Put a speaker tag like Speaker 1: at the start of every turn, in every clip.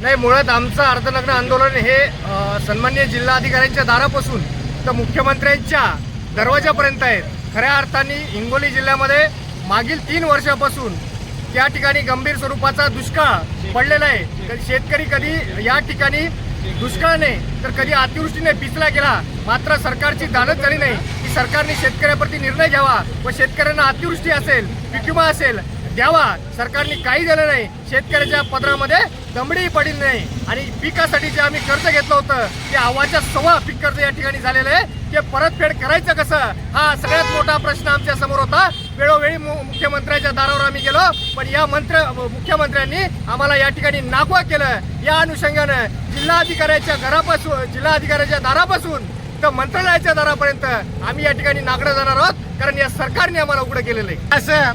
Speaker 1: नाही मुळात आमचं अर्थनग्न आंदोलन हे सन्मान्य जिल्हाधिकाऱ्यांच्या दारापासून तर मुख्यमंत्र्यांच्या दरवाजापर्यंत आहेत खऱ्या अर्थाने हिंगोली जिल्ह्यामध्ये मागील तीन वर्षापासून त्या ठिकाणी गंभीर स्वरूपाचा दुष्काळ पडलेला आहे. कधी शेतकरी कधी या ठिकाणी दुष्काळाने तर कधी अतिवृष्टीने पिचला गेला मात्र सरकारची दानच झाली नाही. की सरकारने शेतकऱ्याप्रती निर्णय घ्यावा व शेतकऱ्यांना अतिवृष्टी असेल पीक असेल द्यावा. सरकारने काही दिलं नाही. शेतकऱ्याच्या पदरामध्ये दमडीही पडली नाही. आणि पिकासाठी जे आम्ही कर्ज घेतलं होतं ते आव्हाच्या सव्वा पीक कर्ज या ठिकाणी झालेलं आहे. ते परतफेड करायचं कसं? हा सगळ्यात मोठा प्रश्न आमच्यासमोर होता. वेळोवेळी मु- मुख्यमंत्र्यांच्या दारावर आम्ही गेलो. पण या मंत्र मुख्यमंत्र्यांनी आम्हाला या ठिकाणी नागवा केलं. या अनुषंगानं जिल्हाधिकाऱ्याच्या घरापासून जिल्हाधिकाऱ्याच्या दारापासून तर मंत्रालयाच्या दारापर्यंत आम्ही या ठिकाणी नागडं जाणार आहोत. कारण या सरकारने आम्हाला उघडं केलेलं आहे.
Speaker 2: असं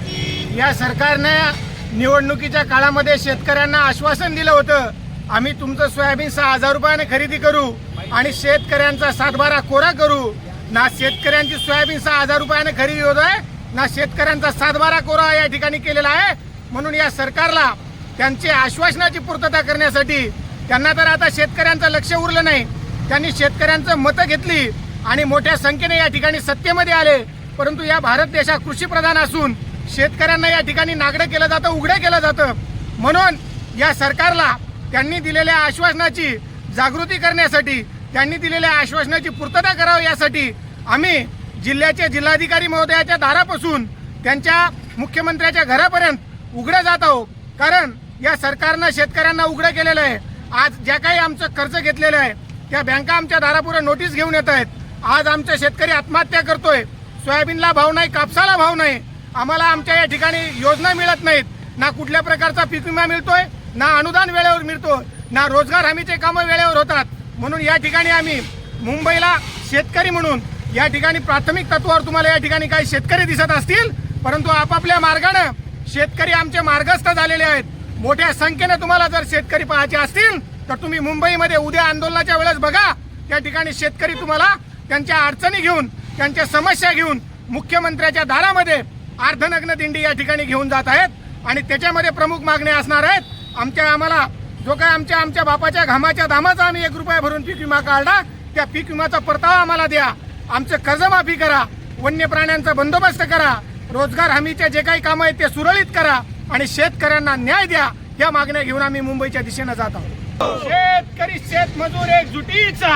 Speaker 2: या सरकारनं निवडणुकीच्या काळामध्ये शेतकऱ्यांना आश्वासन दिलं होतं आम्ही तुमचं सोयाबीन सहा हजार रुपयाने खरेदी करू आणि शेतकऱ्यांचा सातबारा कोरा करू. ना शेतकऱ्यांची सोयाबीन सहा हजार रुपयाने खरेदी होत आहे ना शेतकऱ्यांचा सातबारा कोरा या ठिकाणी केलेला आहे. म्हणून या सरकारला त्यांची आश्वासनाची पूर्तता करण्यासाठी त्यांना तर आता शेतकऱ्यांचं लक्ष उरलं नाही. त्यांनी शेतकऱ्यांचं मतं घेतली आणि मोठ्या संख्येने या ठिकाणी सत्तेमध्ये आले. परंतु या भारत देश हा कृषीप्रधान असून शेतकऱ्यांना या ठिकाणी नागडं केलं जातं उघडं केलं जातं. म्हणून या सरकारला त्यांनी दिलेल्या आश्वासनाची जागृती करण्यासाठी त्यांनी दिलेल्या आश्वासनाची पूर्तता करावी यासाठी आम्ही जिल्ह्याचे जिल्हाधिकारी महोदयाच्या दारापासून त्यांच्या मुख्यमंत्र्याच्या घरापर्यंत उघडं जात आहोत. कारण या सरकारनं शेतकऱ्यांना उघडं केलेलं आहे. आज ज्या काही आमचं कर्ज घेतलेलं आहे त्या बँका आमच्या दारापुढे नोटीस घेऊन येत आहेत. आज आमचा शेतकरी आत्महत्या करतोय. सोयाबीनला भाव नाही कापसाला भाव नाही. आम्हाला आमच्या या ठिकाणी योजना मिळत नाहीत. ना कुठल्या प्रकारचा पीक विमा मिळतोय ना अनुदान वेळेवर मिळतो ना रोजगार हमीचे कामं वेळेवर होतात. म्हणून या ठिकाणी आम्ही मुंबईला शेतकरी म्हणून या ठिकाणी प्राथमिक तत्वावर तुम्हाला या ठिकाणी काही शेतकरी दिसत असतील परंतु आपापल्या मार्गानं शेतकरी आमचे मार्गस्थ झालेले आहेत. मोठ्या संख्येने तुम्हाला जर शेतकरी पाहायचे असतील तर तुम्ही मुंबईमध्ये उद्या आंदोलनाच्या वेळेस बघा. त्या ठिकाणी शेतकरी तुम्हाला त्यांच्या अडचणी घेऊन त्यांच्या समस्या घेऊन मुख्यमंत्र्याच्या दारामध्ये अर्धनग्न दिंडी या ठिकाणी घेऊन जात आहेत आणि त्याच्यामध्ये प्रमुख मागण्या असणार आहेत. आमच्या आम्हाला जो काय आमच्या आमच्या बापाच्या घामाच्या दामाचा आम्ही एक रुपया भरून पीक विमा काढला त्या पीक विमाचा परतावा आम्हाला द्या. आमचं कर्जमाफी करा वन्य प्राण्यांचा बंदोबस्त करा रोजगार हमीचे जे काही कामं आहेत ते सुरळीत करा आणि शेतकऱ्यांना न्याय द्या या मागण्या घेऊन आम्ही मुंबईच्या दिशेनं जात आहोत. शेतकरी शेतमजूर एकजुटीचा.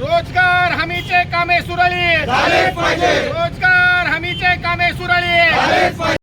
Speaker 2: रोजगार हमीचे कामे सुरळीत. रोजगार हमीचे कामे सुरळीत.